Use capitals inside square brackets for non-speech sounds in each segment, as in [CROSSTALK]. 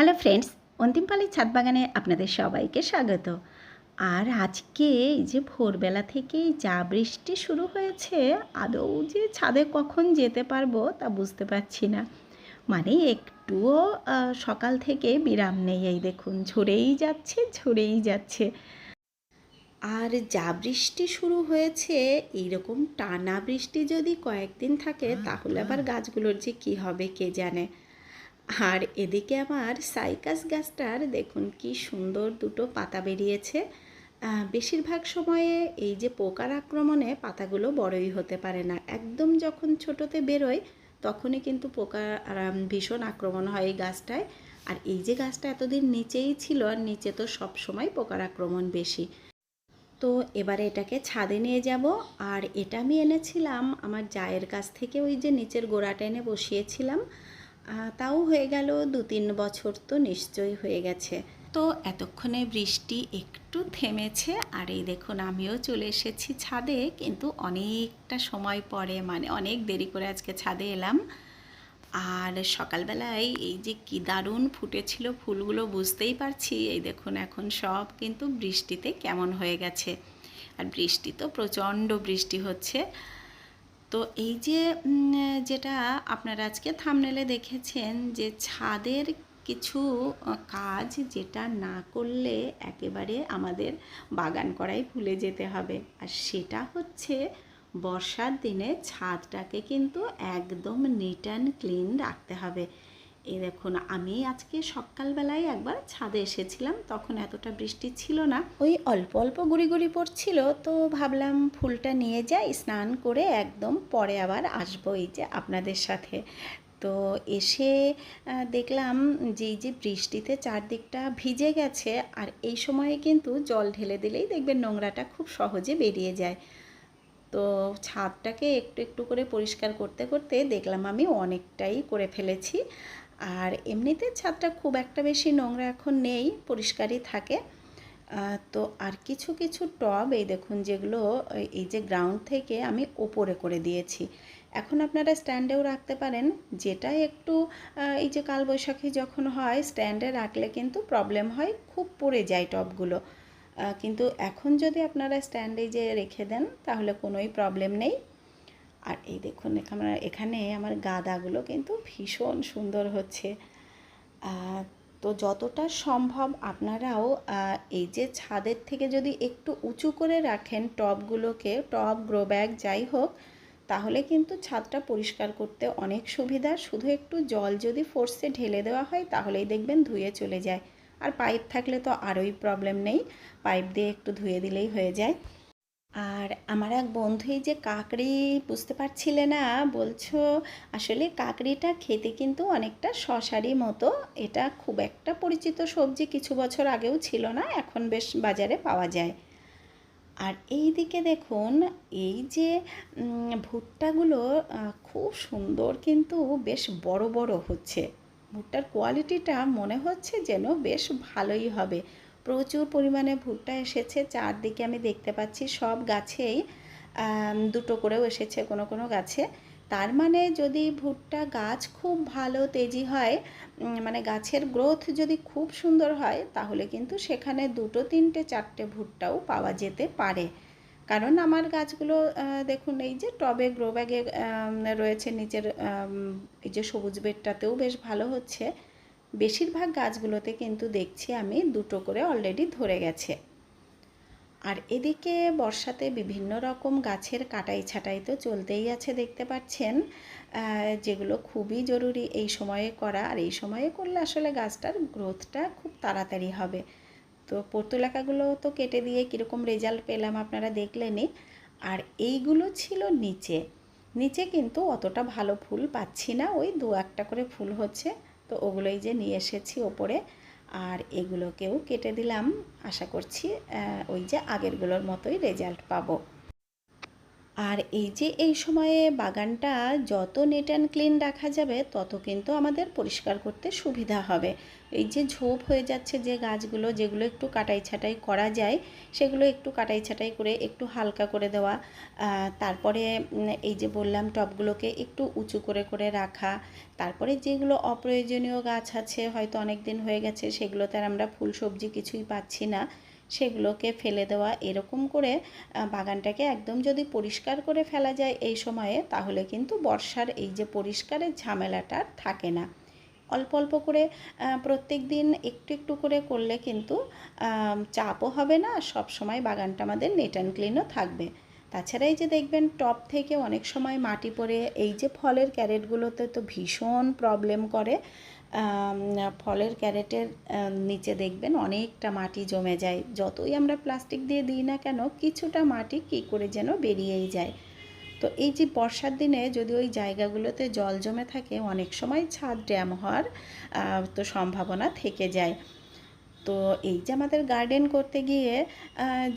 Hello friends অন্তিমপালি ছাদ বাগানে আপনাদের সবাইকে স্বাগত। আর আজকে এই যে ভোরবেলা থেকেই যা বৃষ্টি শুরু হয়েছে আদৌ যে ছাদে কখন যেতে পারব তা বুঝতে পারছি না। মানে একটুও সকাল থেকে বিরাম নেই এই দেখুন ঝরেই যাচ্ছে ঝরেই যাচ্ছে। আর যা বৃষ্টি শুরু হয়েছে এইরকম টানা বৃষ্টি যদি কয়েকদিন থাকে তাহলে আবার গাছগুলোর যে কি হবে কে জানে? আর এদিকে আমার সাইকাস গাছটার দেখুন কি সুন্দর দুটো পাতা বেরিয়েছে। বেশিরভাগ সময়ে এই যে পোকার আক্রমণে পাতাগুলো বড়ই হতে পারে না। একদম যখন ছোটোতে বেরোয়, তখনই কিন্তু পোকা ভীষণ আক্রমণ হয় এই গাছটায়। আর এই যে গাছটা এতদিন নিচেই ছিল, আর নিচে তো সব সময় পোকার আক্রমণ বেশি। তো এবারে এটাকে ছাদে নিয়ে যাব। আর এটা আমি এনেছিলাম আমার জায়ের কাছ থেকে, ওই যে নিচের গোড়াটা এনে বসিয়েছিলাম। তাও হয়ে গেল দু তিন বছর তো নিশ্চয়ই হয়ে গেছে। তো এতক্ষণে বৃষ্টি একটু থেমেছে, আর এই দেখুন আমিও চলে এসেছি ছাদে, কিন্তু অনেকটা সময় পরে মানে অনেক দেরি করে আজকে ছাদে এলাম। আর সকালবেলায় এই যে কি দারুণ ফুটেছিল ফুলগুলো বুঝতেই পারছি, এই দেখুন এখন সব কিন্তু বৃষ্টিতে কেমন হয়ে গেছে। আর বৃষ্টি তো প্রচণ্ড বৃষ্টি হচ্ছে। তো এই যে যেটা আপনারা আজকে থামনেলে দেখেছেন যে ছাদের কিছু কাজ যেটা না করলে একেবারে আমাদের বাগান করাই ভুলে যেতে হবে। আর সেটা হচ্ছে বর্ষার দিনে ছাদটাকে কিন্তু একদম নিট অ্যান্ড ক্লিন রাখতে হবে। এই দেখুন, আমি আজকে সকালবেলায় একবার ছাদে এসেছিলাম, তখন এতটা বৃষ্টি ছিল না। ওই অল্প অল্প গুড়ি গুড়ি পড়ছিল, তো ভাবলাম ফুলটা নিয়ে যাই, স্নান করে একদম পরে আবার আসব এই যে আপনাদের সাথে। তো এসে দেখলাম যে যে বৃষ্টিতে চারদিকটা ভিজে গেছে, আর এই সময়ে কিন্তু জল ঢেলে দিলেই দেখবেন নোংরাটা খুব সহজে বেরিয়ে যায়। তো ছাদটাকে একটু একটু করে পরিষ্কার করতে করতে দেখলাম আমি অনেকটাই করে ফেলেছি। আর এমনিতে ছাদটা খুব একটা বেশি নোংরা এখন নেই, পরিষ্কারই থাকে। তো আর কিছু কিছু টব, এই দেখুন যেগুলো, এই- যে গ্রাউন্ড থেকে আমি ওপরে করে দিয়েছি। এখন আপনারা স্ট্যান্ডেও রাখতে পারেন। যেটা একটু এই যে কালবৈশাখী যখন হয় স্ট্যান্ডে রাখলে কিন্তু প্রবলেম হয়, খুব পড়ে যায় টবগুলো। কিন্তু এখন যদি আপনারা স্ট্যান্ডে যে রেখে দেন, তাহলে কোনোই প্রবলেম নেই। আর এই দেখুন, এখানে এখানে আমার গাদাগুলো কিন্তু ভীষণ সুন্দর হচ্ছে। তো যতটা সম্ভব আপনারাও এই যে ছাদের থেকে যদি একটু উঁচু করে রাখেন টবগুলোকে, টব, গ্রো ব্যাগ যাই হোক, তাহলে কিন্তু ছাদটা পরিষ্কার করতে অনেক সুবিধা। শুধু একটু জল যদি ফোর্সে ঢেলে দেওয়া হয়, তাহলেই দেখবেন ধুয়ে চলে যায়। আর পাইপ থাকলে তো আরোই প্রবলেম নেই, পাইপ দিয়ে একটু ধুয়ে দিলেই হয়ে যায়। আর আমার এক বন্ধুই যে কাকড়ি বুঝতে পারছিলে না, বলছো আসলে কাকড়িটা খেতে কিন্তু অনেকটা শশারি মতো। এটা খুব একটা পরিচিত সবজি কিছু বছর আগেও ছিল না, এখন বেশ বাজারে পাওয়া যায়। আর এই দিকে দেখুন, এই যে ভুট্টাগুলো খুব সুন্দর কিন্তু বেশ বড় বড় হচ্ছে। ভুট্টার কোয়ালিটিটা মনে হচ্ছে যেন বেশ ভালোই হবে। প্রচুর পরিমাণে ভুট্টা এসেছে, চারদিকে আমি দেখতে পাচ্ছি সব গাছেই দুটো করেও এসেছে কোনো কোনো গাছে। তার মানে যদি ভুট্টা গাছ খুব ভালো তেজি হয় মানে গাছের গ্রোথ যদি খুব সুন্দর হয়, তাহলে কিন্তু সেখানে দুটো, তিনটে, চারটে ভুট্টাও পাওয়া যেতে পারে। কারণ আমার গাছগুলো দেখুন এই যে টবে গ্রো ব্যাগে রয়েছে, নিচের এই যে সবুজ বেডটাতেও বেশ ভালো হচ্ছে। বেশিরভাগ গাছগুলোতে কিন্তু দেখছি আমি দুটো করে অলরেডি ধরে গেছে। আর এদিকে বর্ষাতে বিভিন্ন রকম গাছের কাটাই ছাঁটাই তো চলতেই আছে দেখতে পাচ্ছেন। যেগুলো খুবই জরুরি এই সময়ে করা আর এই সময়ে করলে আসলে গাছটার গ্রোথটা খুব তাড়াতাড়ি হবে। তো পর্তুলাকাগুলো তো কেটে দিয়ে কীরকম রেজাল্ট পেলাম আপনারা দেখলেনই। আর এইগুলো ছিল নিচে। নিচে কিন্তু অতটা ভালো ফুল পাচ্ছি না, ওই দু একটা করে ফুল হচ্ছে। তো ওগুলোই যে নিয়ে এসেছি ওপরে। আর এগুলোকেও কেটে দিলাম। আশা করছি ওই যে আগেরগুলোর মতোই রেজাল্ট পাবো। আর এই যে এই সময়ে বাগানটা যত নেট অ্যান্ড ক্লিন রাখা যাবে, তত কিন্তু আমাদের পরিষ্কার করতে সুবিধা হবে। এই যে ঝোপ হয়ে যাচ্ছে যে গাছগুলো, যেগুলো একটু কাটাই ছাটাই করা যায়, সেগুলো একটু কাটাই ছাটাই করে একটু হালকা করে দেওয়া তারপরে এই যে বললাম টবগুলোকে একটু উঁচু করে করে রাখা, তারপরে যেগুলো অপ্রয়োজনীয় গাছ আছে, হয়তো অনেক দিন হয়ে গেছে, সেগুলোতে আর আমরা ফুল সবজি কিছুই পাচ্ছি না। সেগুলোকে ফেলে দেওয়া এরকম করে বাগানটাকে একদম যদি পরিষ্কার করে ফেলা যায় এই সময়ে, তাহলে কিন্তু বর্ষার এই যে পরিষ্কারের ঝামেলাটা থাকে না। অল্প অল্প করে প্রত্যেক দিন একটু একটু করে করলে কিন্তু চাপও হবে না সব সময় বাগানটা আমাদের নেট অ্যান্ড ক্লিনও থাকবে। তাছাড়া এই যে দেখবেন টপ থেকে অনেক সময় মাটি পড়ে, এই যে ফলের ক্যারেটগুলোতে তো ভীষণ প্রবলেম করে ফলের ক্যারেটের নিচে দেখবেন অনেকটা মাটি জমে যায়। যতই আমরা প্লাস্টিক দিয়ে দিই না কেন, কিছুটা মাটি কী করে যেন বেরিয়েই যায়। তো এই যে বর্ষার দিনে যদি ওই জায়গাগুলোতে জল জমে থাকে, অনেক সময় ছাদ ড্যাম হওয়ার তো সম্ভাবনা থেকে যায়। তো এই যে আমাদের গার্ডেন করতে গিয়ে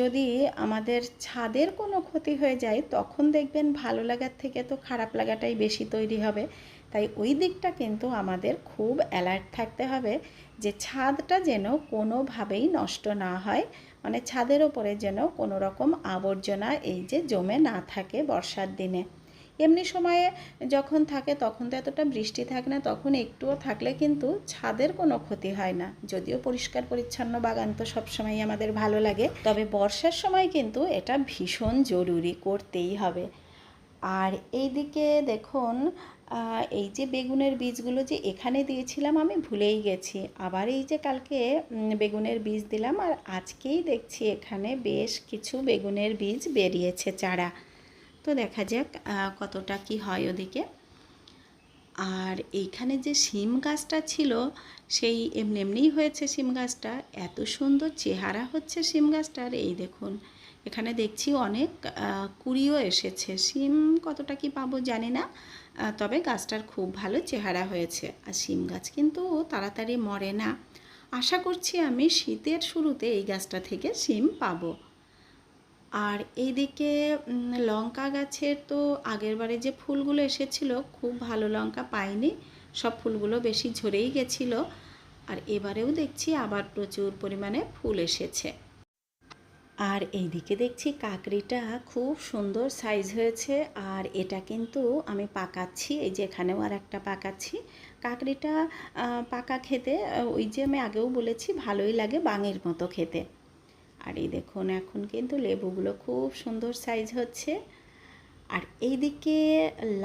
যদি আমাদের ছাদের কোনো ক্ষতি হয়ে যায়, তখন দেখবেন ভালো লাগার থেকে তো খারাপ লাগাটাই বেশি তৈরি হবে। তাই ওই দিকটা কিন্তু আমাদের খুব অ্যালার্ট থাকতে হবে যে ছাদটা যেন কোনোভাবেই নষ্ট না হয়। মানে ছাদের ওপরে যেন কোনো রকম আবর্জনা এই যে জমে না থাকে বর্ষার দিনে। এমনি সময়ে যখন থাকে তখন তো এতটা বৃষ্টি থাকে না, তখন একটুও থাকলে কিন্তু ছাদের কোনো ক্ষতি হয় না। যদিও পরিষ্কার পরিচ্ছন্ন বাগান তো সবসময় আমাদের ভালো লাগে, তবে বর্ষার সময় কিন্তু এটা ভীষণ জরুরি, করতেই হবে। আর এইদিকে দেখুন এই যে বেগুনের বীজগুলো যে এখানে দিয়েছিলাম আমি ভুলেই গেছি। আবার এই যে কালকে বেগুনের বীজ দিলাম, আর আজকেই দেখছি এখানে বেশ কিছু বেগুনের বীজ বেরিয়েছে চারা। তো দেখা যাক কতটা কি হয় ওদিকে। আর এইখানে যে শিম গাছটা ছিল, সেই এমনি এমনিই হয়েছে শিম গাছটা। এত সুন্দর চেহারা হচ্ছে শিম গাছটার। এই দেখুন, এখানে দেখছি অনেক কুড়িও এসেছে। শিম কতটা কি পাবো জানি না তবে গাছটার খুব ভালো চেহারা হয়েছে। আর শিম গাছ কিন্তু তাড়াতাড়ি মরে না। আশা করছি আমি শীতের শুরুতে এই গাছটা থেকে শিম পাবো। আর এইদিকে লঙ্কা গাছের তো আগের বারে যে ফুলগুলো এসেছিল, খুব ভালো লঙ্কা পাইনি। সব ফুলগুলো বেশি ঝরেই গেছিল। আর এবারেও দেখছি আবার প্রচুর পরিমাণে ফুল এসেছে। আর এইদিকে দেখছি কাকড়িটা খুব সুন্দর সাইজ হয়েছে। আর এটা কিন্তু আমি পাকাচ্ছি, এই যে এখানেও আর একটা পাকাচ্ছি। কাকড়িটা পাকা খেতে ওই যে আমি আগেও বলেছি, ভালোই লাগে বাঙের মতো খেতে। আর এই দেখুন এখন কিন্তু লেবুগুলো খুব সুন্দর সাইজ হচ্ছে। আর এইদিকে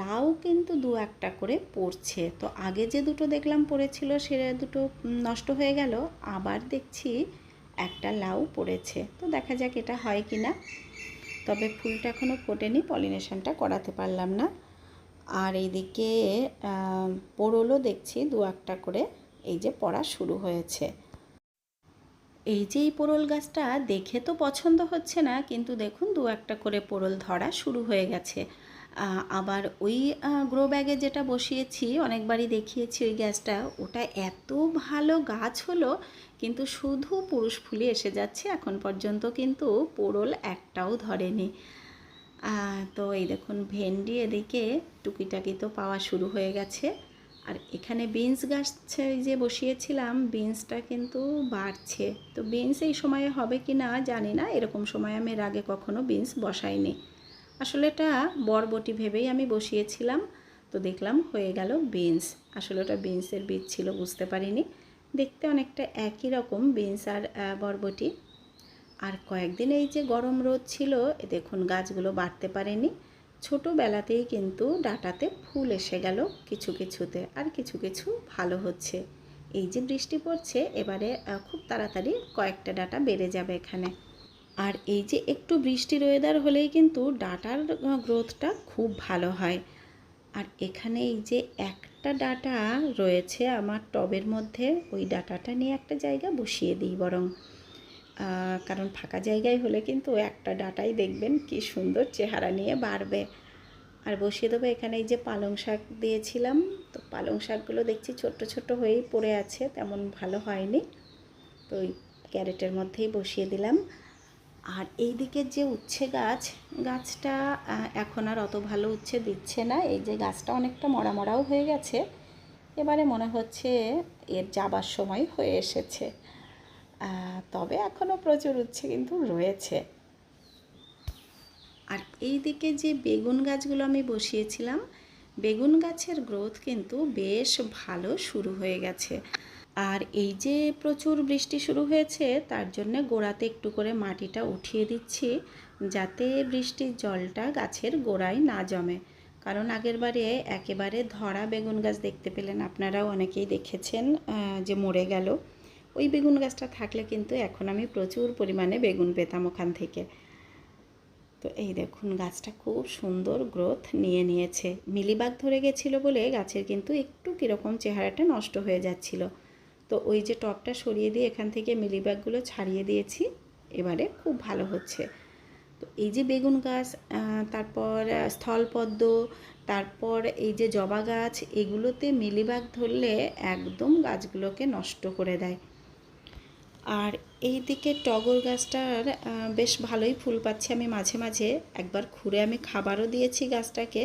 লাউ কিন্তু দু একটা করে পড়ছে। তো আগে যে দুটো দেখলাম পড়েছিল সে দুটো নষ্ট হয়ে গেল আবার দেখছি একটা লাউ পড়েছে। তো দেখা যাক এটা হয় কি না তবে ফুলটা এখনও ফোটেনি পলিনেশনটা করাতে পারলাম না। আর এইদিকে আহ, পোড়লও দেখছি দু একটা করে এই যে পড়া শুরু হয়েছে। এই যে এই পোড়ল গাছটা দেখে তো পছন্দ হচ্ছে না, কিন্তু দেখুন দু একটা করে পোড়ল ধরা শুরু হয়ে গেছে। আবার ওই গ্রো ব্যাগে যেটা বসিয়েছি, অনেকবারই দেখিয়েছি ওই গাছটা, ওটা এত ভালো গাছ হলো, কিন্তু শুধু পুরুষ ফুলে এসে যাচ্ছে, এখন পর্যন্ত কিন্তু পোড়ল একটাও ধরেনি। তো এই দেখুন, ভেন্ডি এদিকে টুকিটাকি তো পাওয়া শুরু হয়ে গেছে। আর এখানে বিনস গাছ যে বসিয়েছিলাম বিনসটা কিন্তু বাড়ছে। তো বিনস এই সময়ে হবে কি না জানি না, এরকম সময় আমি এর আগে কখনো বিনস বসাইনি। আসলে এটা বরবটি ভেবেই আমি বসিয়েছিলাম, তো দেখলাম হয়ে গেল বিনস আসলে ওটা বিনসের বীজ ছিল, বুঝতে পারিনি। দেখতে অনেকটা একই রকম বিনস আর বরবটি। আর কয়েকদিন এই যে গরম রোদ ছিল দেখুন গাছগুলো বাড়তে পারেনি। ছোটোবেলাতেই কিন্তু ডাটাতে ফুল এসে গেল কিছু কিছুতে, আর কিছু কিছু ভালো হচ্ছে। এই যে বৃষ্টি পড়ছে, এবারে খুব তাড়াতাড়ি কয়েকটা ডাটা বেড়ে যাবে এখানে। আর এই যে একটু বৃষ্টির ওয়েদার হলেই কিন্তু ডাটার গ্রোথটা খুব ভালো হয়। আর এখানে এই যে একটা ডাটা রয়েছে আমার টবের মধ্যে, ওই ডাটাটা নিয়ে একটা জায়গা বসিয়ে দিই বরং। কারণ ফাঁকা জায়গায় হলে কিন্তু একটা ডাটাই দেখবেন কি সুন্দর চেহারা নিয়ে বাড়বে। আর বসিয়ে দেবো এখানে এই যে পালং শাক দিয়েছিলাম। তো পালং শাকগুলো দেখছি ছোট্ট ছোট্ট হয়েই পড়ে আছে, তেমন ভালো হয়নি। তো ওই ক্যারেটের মধ্যেই বসিয়ে দিলাম। আর এই দিকের যে উচ্ছে গাছ, গাছটা এখন আর অত ভালো উচ্ছে দিচ্ছে না। এই যে গাছটা অনেকটা মরা মরাও হয়ে গেছে। এবারে মনে হচ্ছে এর যাবার সময় হয়ে এসেছে। তবে এখনও প্রচুর উচ্ছে কিন্তু রয়েছে। আর এই দিকে যে বেগুন গাছগুলো আমি বসিয়েছিলাম, বেগুন গাছের গ্রোথ কিন্তু বেশ ভালো শুরু হয়ে গেছে। আর এই যে প্রচুর বৃষ্টি শুরু হয়েছে, তার জন্য গোড়াতে একটু করে মাটিটা উঠিয়ে দিচ্ছি, যাতে বৃষ্টির জলটা গাছের গোড়ায় না জমে। কারণ আগের বারে একেবারে ধরা বেগুন গাছ দেখতে পেলেন, আপনারাও অনেকেই দেখেছেন যে মরে গেল। ওই বেগুন গাছটা থাকলে কিন্তু এখন আমি প্রচুর পরিমাণে বেগুন পেতাম ওখান থেকে। তো এই দেখুন, গাছটা খুব সুন্দর গ্রোথ নিয়ে নিয়েছে। মিলিবাগ ধরে গেছিল বলে গাছের কিন্তু একটু কীরকম চেহারাটা নষ্ট হয়ে যাচ্ছিল। তো ওই যে টপটা সরিয়ে দিয়ে এখান থেকে মিলিবাগগুলো ছাড়িয়ে দিয়েছি, এবারে খুব ভালো হচ্ছে। তো এই যে বেগুন গাছ তারপর স্থলপদ্ম, তারপর এই যে জবা গাছ, এগুলোতে মিলিবাগ ধরলে একদম গাছগুলোকে নষ্ট করে দেয়। আর এই দিকে টগর গাছটার বেশ ভালোই ফুল পাচ্ছে আমি মাঝে মাঝে। একবার ঘুরে আমি খাবারও দিয়েছি গাছটাকে।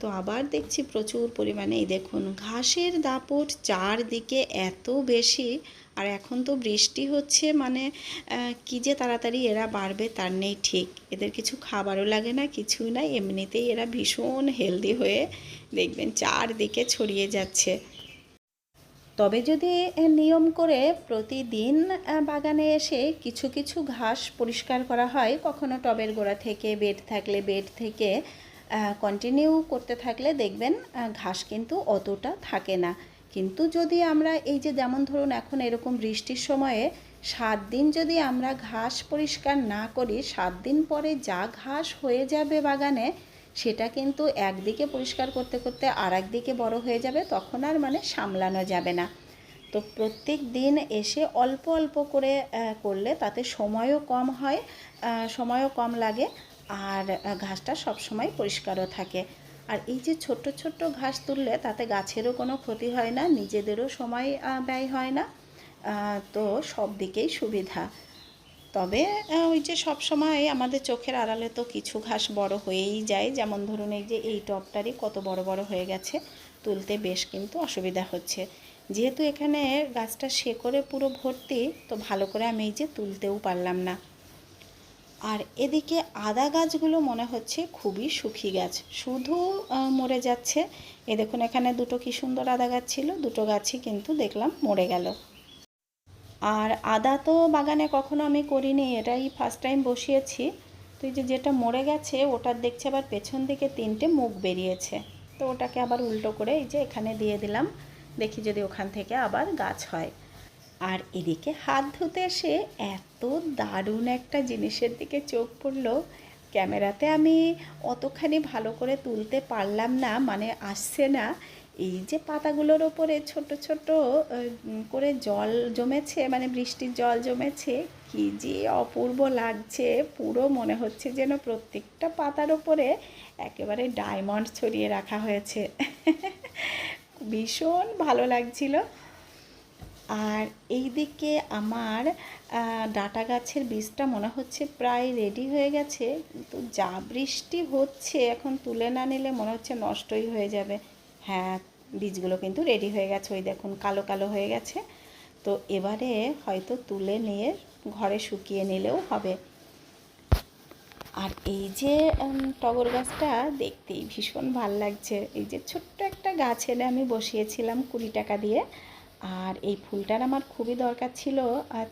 তো আবার দেখছি প্রচুর পরিমাণে। এই দেখুন, ঘাসের দাপট চারদিকে এত বেশি, আর এখন তো বৃষ্টি হচ্ছে মানে কি যে তাড়াতাড়ি এরা বাড়বে তার নেই ঠিক। এদের কিছু খাবারও লাগে না, কিছুই না, এমনিতেই এরা ভীষণ হেলদি হয়ে দেখবেন চারদিকে ছড়িয়ে যাচ্ছে। তবে যদি নিয়ম করে প্রতিদিন বাগানে এসে কিছু কিছু ঘাস পরিষ্কার করা হয়, কখনো টবের গোড়া থেকে, বেড থাকলে বেড থেকে কন্টিনিউ করতে থাকলে দেখবেন ঘাস কিন্তু অতটা থাকে না। কিন্তু যদি আমরা এই যে যেমন ধরুন এখন এরকম বৃষ্টির সময়ে সাত দিন যদি আমরা ঘাস পরিষ্কার না করি, সাত দিন পরে যা ঘাস হয়ে যাবে বাগানে সেটা কিন্তু একদিকে পরিষ্কার করতে করতে আর একদিকে বড় হয়ে যাবে, তখন আর মানে সামলানো যাবে না। তো প্রত্যেক দিন এসে অল্প অল্প করে করলে তাতে সময়ও কম হয় সময়ও কম লাগে আর ঘাসটা সবসময় পরিষ্কারও থাকে। আর এই যে ছোট্ট ছোট্ট ঘাস তুললে তাতে গাছেরও কোনো ক্ষতি হয় না, নিজেদেরও সময় ব্যয় হয় না। তো সব দিকেই সুবিধা। তবে ওই যে সব সময় আমাদের চোখের আড়ালে তো কিছু ঘাস বড় হয়েই যায়। যেমন ধরুন এই যে এই টবটারই কত বড় বড় হয়ে গেছে, তুলতে বেশ কিন্তু অসুবিধা হচ্ছে। যেহেতু এখানে গাছটা শেকড়ে পুরো ভর্তি, তো ভালো করে আমি এই যে তুলতেও পারলাম না। আর এদিকে আদা গাছগুলো মনে হচ্ছে খুবই সুখী গাছ। শুধু মরে যাচ্ছে। এ দেখুন এখানে দুটো কি সুন্দর আদা গাছ ছিল, দুটো গাছই কিন্তু দেখলাম মরে গেল। আর আদা তো বাগানে কখনো আমি করিনি, এটাই ফার্স্ট টাইম বসিয়েছি। তো এই যে যেটা মরে গেছে, ওটার দেখছি আবার পেছন দিকে তিনটে মুখ বেরিয়েছে। তো ওটাকে আবার উল্টো করে এই যে এখানে দিয়ে দিলাম। দেখি যদি ওখান থেকে আবার গাছ হয়। আর এদিকে হাত ধুতে এসে এত দারুণ একটা জিনিসের দিকে চোখ পড়ল। ক্যামেরাতে আমি অতখানি ভালো করে তুলতে পারলাম না মানে আসছে না। এই যে পাতাগুলোর ওপরে ছোট ছোট করে জল জমেছে মানে বৃষ্টির জল জমেছে, কি যে অপূর্ব লাগছে। পুরো মনে হচ্ছে যেন প্রত্যেকটা পাতার ওপরে একেবারে ডায়মন্ড ছড়িয়ে রাখা হয়েছে। [LAUGHS] ভীষণ ভালো লাগছিল। আর এই দিকে আমার ডাঁটা গাছের বীজটা মনে হচ্ছে প্রায় রেডি হয়ে গেছে। কিন্তু যা বৃষ্টি হচ্ছে, এখন তুলে না নিলে মনে হচ্ছে নষ্টই হয়ে যাবে। হ্যাঁ বীজগুলো কিন্তু রেডি হয়ে গেছে। ওই দেখুন, কালো কালো হয়ে গেছে। তো এবারে হয়তো তুলে নিয়ে ঘরে শুকিয়ে নিলেও হবে। আর এই যে টগর গাছটা দেখতেই ভীষণ ভালো লাগছে। এই যে ছোট্ট একটা গাছ এনে আমি বসিয়েছিলাম কুড়ি টাকা দিয়ে। আর এই ফুলটার আমার খুবই দরকার ছিল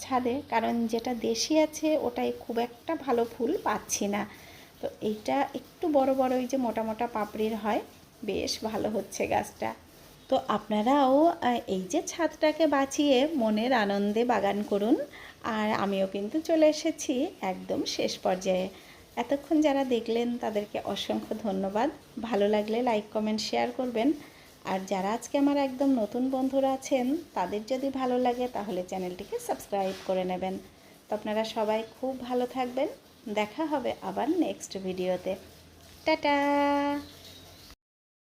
ছাদে। কারণ যেটা দেশি আছে ওটাই খুব একটা ভালো ফুল পাচ্ছি না। তো এইটা একটু বড় বড় ওই যে মোটা মোটা পাপড়ির হয়। বেশ ভালো হচ্ছে গাছটা। তো আপনারাও এই যে ছাদটাকে বাঁচিয়ে মনের আনন্দে বাগান করুন। আর আমিও কিন্তু চলে এসেছি একদম শেষ পর্যায়ে। এতক্ষণ যারা দেখলেন, তাদেরকে অসংখ্য ধন্যবাদ। ভালো লাগলে লাইক, কমেন্ট, শেয়ার করবেন। আর যারা আজকে আমার একদম নতুন বন্ধুরা আছেন, তাদের যদি ভালো লাগে, তাহলে চ্যানেলটিকে সাবস্ক্রাইব করে নেবেন। তো আপনারা সবাই খুব ভালো থাকবেন। দেখা হবে আবার নেক্সট ভিডিওতে। টাটা!